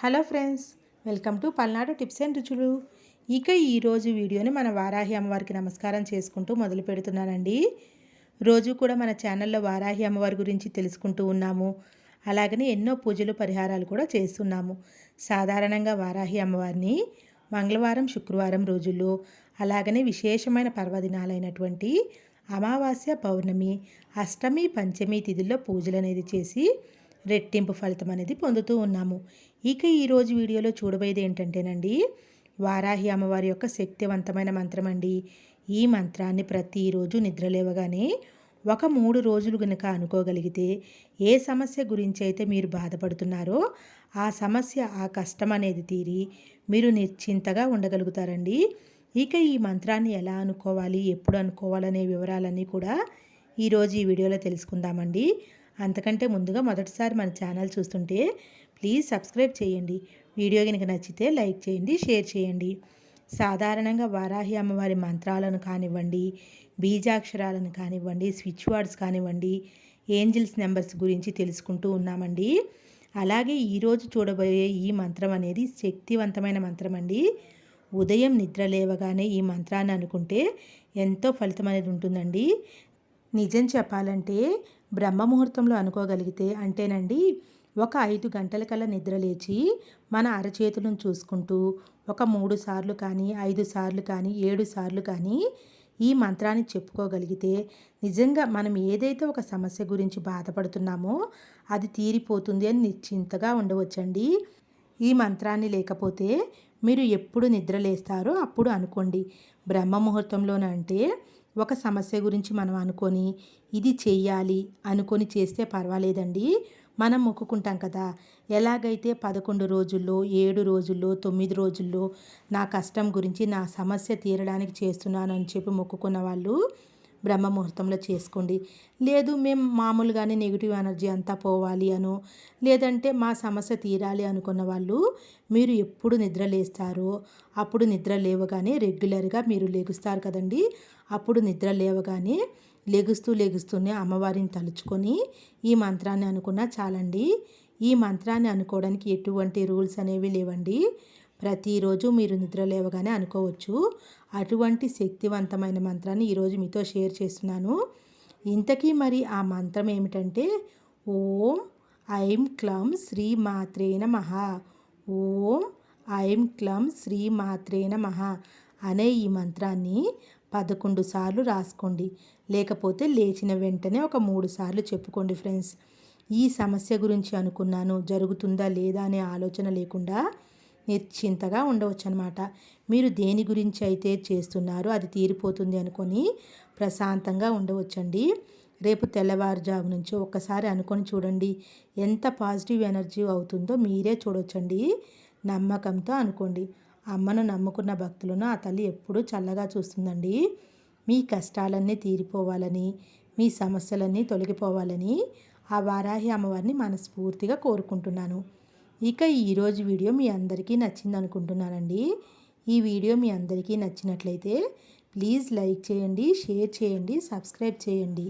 Hello friends welcome to Palnadu tips and రుచులు. ఇక ఈరోజు వీడియోని మన వారాహి అమ్మవారికి నమస్కారం చేసుకుంటూ మొదలు పెడుతున్నానండి. రోజు కూడా మన ఛానల్లో వారాహి అమ్మవారి గురించి తెలుసుకుంటూ ఉన్నాము. అలాగనే ఎన్నో పూజలు పరిహారాలు కూడా చేస్తున్నాము. సాధారణంగా వారాహి అమ్మవారిని మంగళవారం శుక్రవారం రోజుల్లో అలాగనే విశేషమైన పర్వదినాలైనటువంటి అమావాస్య పౌర్ణమి అష్టమి పంచమి తిథుల్లో పూజలు అనేది చేసి రెట్టింపు ఫలితం అనేది పొందుతూ ఉన్నాము. ఇక ఈరోజు వీడియోలో చూడబోయేది ఏంటంటేనండి వారాహి అమ్మవారి యొక్క శక్తివంతమైన మంత్రం అండి. ఈ మంత్రాన్ని ప్రతిరోజు నిద్రలేవగానే ఒక మూడు రోజులు కనుక అనుకోగలిగితే ఏ సమస్య గురించి అయితే మీరు బాధపడుతున్నారో ఆ సమస్య ఆ కష్టం అనేది తీరి మీరు నిశ్చింతగా ఉండగలుగుతారండి. ఇక ఈ మంత్రాన్ని ఎలా అనుకోవాలి ఎప్పుడు అనుకోవాలనే వివరాలన్నీ కూడా ఈరోజు ఈ వీడియోలో తెలుసుకుందామండి. అంతకంటే ముందుగా మొదటిసారి మన ఛానల్ చూస్తుంటే ప్లీజ్ సబ్స్క్రైబ్ చేయండి. వీడియో కనుక నచ్చితే లైక్ చేయండి షేర్ చేయండి. సాధారణంగా వారాహి అమ్మవారి మంత్రాలను కానివ్వండి బీజాక్షరాలను కానివ్వండి స్విచ్ వర్డ్స్ కానివ్వండి ఏంజిల్స్ నెంబర్స్ గురించి తెలుసుకుంటూ ఉన్నామండి. అలాగే ఈరోజు చూడబోయే ఈ మంత్రం అనేది శక్తివంతమైన మంత్రం అండి. ఉదయం నిద్ర లేవగానే ఈ మంత్రాన్ని అనుకుంటే ఎంతో ఫలితం అనేది ఉంటుందండి. నిజం చెప్పాలంటే బ్రహ్మముహూర్తంలో అనుకోగలిగితే అంటేనండి ఒక ఐదు గంటల కల్లా నిద్ర లేచి మన అరచేతులను చూసుకుంటూ ఒక మూడు సార్లు కానీ ఐదు సార్లు కానీ ఏడు సార్లు కానీ ఈ మంత్రాన్ని చెప్పుకోగలిగితే నిజంగా మనం ఏదైతే ఒక సమస్య గురించి బాధపడుతున్నామో అది తీరిపోతుంది అని నిశ్చింతగా ఉండవచ్చండి. ఈ మంత్రాన్ని లేకపోతే మీరు ఎప్పుడు నిద్ర లేస్తారో అప్పుడు అనుకోండి. బ్రహ్మ ముహూర్తంలోనంటే ఒక సమస్య గురించి మనం అనుకొని ఇది చేయాలి అనుకొని చేస్తే పర్వాలేదండి. మనం మొక్కుకుంటాం కదా. ఎలాగైతే పదకొండు రోజుల్లో ఏడు రోజుల్లో తొమ్మిది రోజుల్లో నా కష్టం గురించి నా సమస్య తీరడానికి చేస్తున్నాను అని చెప్పి మొక్కుకున్న వాళ్ళు బ్రహ్మ ముహూర్తంలో చేసుకోండి. లేదు మేము మామూలుగానే నెగిటివ్ ఎనర్జీ అంతా పోవాలి అను లేదంటే మా సమస్య తీరాలి అనుకున్న వాళ్ళు మీరు ఎప్పుడు నిద్ర లేస్తారో. అప్పుడు నిద్ర లేవగానే రెగ్యులర్గా మీరు లెగుస్తారు కదండి. అప్పుడు నిద్ర లేవగానే లెగుస్తూ లెగుస్తూనే అమ్మవారిని తలుచుకొని ఈ మంత్రాన్ని అనుకున్నా చాలండి. ఈ మంత్రాన్ని అనుకోవడానికి ఎటువంటి రూల్స్ అనేవి లేవండి. ప్రతిరోజు మీరు నిద్ర లేవగానే అనుకోవచ్చు. అటువంటి శక్తివంతమైన మంత్రాన్ని ఈరోజు మీతో షేర్ చేస్తున్నాను. ఇంతకీ మరి ఆ మంత్రం ఏమిటంటే ఓం ఐం క్లం శ్రీ మాత్రే నమ. ఓం ఐం క్లం శ్రీ మాత్రే నమ అనే ఈ మంత్రాన్ని పదకొండు సార్లు రాసుకోండి. లేకపోతే లేచిన వెంటనే ఒక మూడు సార్లు చెప్పుకోండి ఫ్రెండ్స్. ఈ సమస్య గురించి అనుకున్నాను జరుగుతుందా లేదా అనే ఆలోచన లేకుండా నిశ్చింతగా ఉండవచ్చు అనమాట మీరు దేని గురించి అయితే చేస్తున్నారో అది తీరిపోతుంది అనుకొని ప్రశాంతంగా ఉండవచ్చండి. రేపు తెల్లవారుజాము నుంచి ఒక్కసారి అనుకొని చూడండి. ఎంత పాజిటివ్ ఎనర్జీ అవుతుందో మీరే చూడొచ్చండి. నమ్మకంతో అనుకోండి. అమ్మను నమ్ముకున్న భక్తులను ఆ తల్లి ఎప్పుడూ చల్లగా చూస్తుందండి. మీ కష్టాలన్నీ తీరిపోవాలని మీ సమస్యలన్నీ తొలగిపోవాలని ఆ వారాహి అమ్మవారిని మనస్ఫూర్తిగా కోరుకుంటున్నాను. ఇక ఈరోజు వీడియో మీ అందరికీ నచ్చింది అనుకుంటున్నానండి ఈ వీడియో మీ అందరికీ నచ్చినట్లయితే ప్లీజ్ లైక్ చేయండి షేర్ చేయండి సబ్స్క్రైబ్ చేయండి.